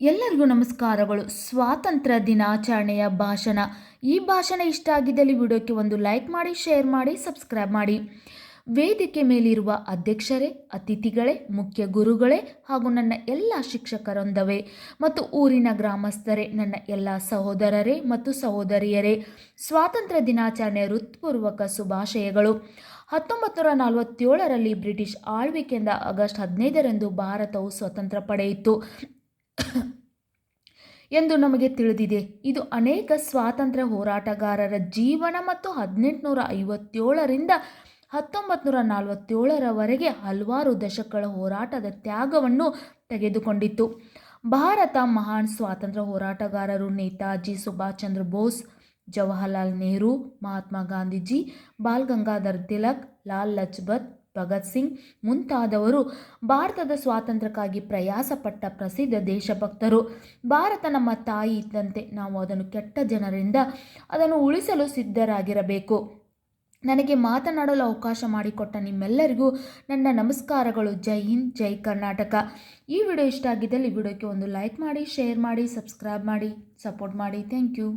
ಎಲ್ಲರಿಗೂ ನಮಸ್ಕಾರಗಳು. ಸ್ವಾತಂತ್ರ್ಯ ದಿನಾಚರಣೆಯ ಭಾಷಣ. ಈ ಭಾಷಣ ಇಷ್ಟ ಆಗಿದ್ದಲ್ಲಿ ವಿಡಿಯೋಕ್ಕೆ ಒಂದು ಲೈಕ್ ಮಾಡಿ ಶೇರ್ ಮಾಡಿ ಸಬ್ಸ್ಕ್ರೈಬ್ ಮಾಡಿ. ವೇದಿಕೆ ಮೇಲಿರುವ ಅಧ್ಯಕ್ಷರೇ, ಅತಿಥಿಗಳೇ, ಮುಖ್ಯ ಗುರುಗಳೇ ಹಾಗೂ ನನ್ನ ಎಲ್ಲ ಶಿಕ್ಷಕರೊಂದವೇ ಮತ್ತು ಊರಿನ ಗ್ರಾಮಸ್ಥರೇ, ನನ್ನ ಎಲ್ಲ ಸಹೋದರರೇ ಮತ್ತು ಸಹೋದರಿಯರೇ, ಸ್ವಾತಂತ್ರ್ಯ ದಿನಾಚರಣೆಯ ಹೃತ್ಪೂರ್ವಕ ಶುಭಾಶಯಗಳು. ಹತ್ತೊಂಬತ್ತು ನೂರ ನಲವತ್ತೇಳರಲ್ಲಿ ಬ್ರಿಟಿಷ್ ಆಳ್ವಿಕೆಯಿಂದ ಆಗಸ್ಟ್ ಹದಿನೈದರಂದು ಭಾರತವು ಸ್ವತಂತ್ರ ಪಡೆಯಿತು. ಎಂದು ನಮಗೆ ತಿಳಿದಿದೆ. ಇದು ಅನೇಕ ಸ್ವಾತಂತ್ರ್ಯ ಹೋರಾಟಗಾರರ ಜೀವನ ಮತ್ತು ಹದಿನೆಂಟುನೂರ ಐವತ್ತೇಳರಿಂದ ಹತ್ತೊಂಬತ್ತು ನೂರ ನಲವತ್ತೇಳರವರೆಗೆ ಹಲವಾರು ದಶಕಗಳ ಹೋರಾಟದ ತ್ಯಾಗವನ್ನು ತೆಗೆದುಕೊಂಡಿತ್ತು. ಭಾರತ ಮಹಾನ್ ಸ್ವಾತಂತ್ರ್ಯ ಹೋರಾಟಗಾರರು ನೇತಾಜಿ ಸುಭಾಷ್ ಚಂದ್ರ ಬೋಸ್, ಜವಾಹರಲಾಲ್ ನೆಹರು, ಮಹಾತ್ಮ ಗಾಂಧೀಜಿ ಬಾಲ್ ಗಂಗಾಧರ್ ತಿಲಕ್, ಲಾಲ್ ಲಜಪತ್ ಭಗತ್ ಸಿಂಗ್ ಮುಂತಾದವರು ಭಾರತದ ಸ್ವಾತಂತ್ರ್ಯಕ್ಕಾಗಿ ಪ್ರಯಾಸಪಟ್ಟ ಪ್ರಸಿದ್ಧ ದೇಶಭಕ್ತರು. ಭಾರತ ನಮ್ಮ ತಾಯಿ ಇದ್ದಂತೆ ನಾವು ಅದನ್ನು ಕೆಟ್ಟ ಜನರಿಂದ ಅದನ್ನು ಉಳಿಸಲು ಸಿದ್ಧರಾಗಿರಬೇಕು. ನನಗೆ ಮಾತನಾಡಲು ಅವಕಾಶ ಮಾಡಿಕೊಟ್ಟ ನಿಮ್ಮೆಲ್ಲರಿಗೂ ನನ್ನ ನಮಸ್ಕಾರಗಳು. ಜೈ ಹಿಂದ್, ಜೈ ಕರ್ನಾಟಕ. ಈ ವಿಡಿಯೋ ಇಷ್ಟ ಆಗಿದ್ದಲ್ಲಿ ವಿಡಿಯೋಕ್ಕೆ ಒಂದು ಲೈಕ್ ಮಾಡಿ, ಶೇರ್ ಮಾಡಿ, ಸಬ್ಸ್ಕ್ರೈಬ್ ಮಾಡಿ, ಸಪೋರ್ಟ್ ಮಾಡಿ. Thank you.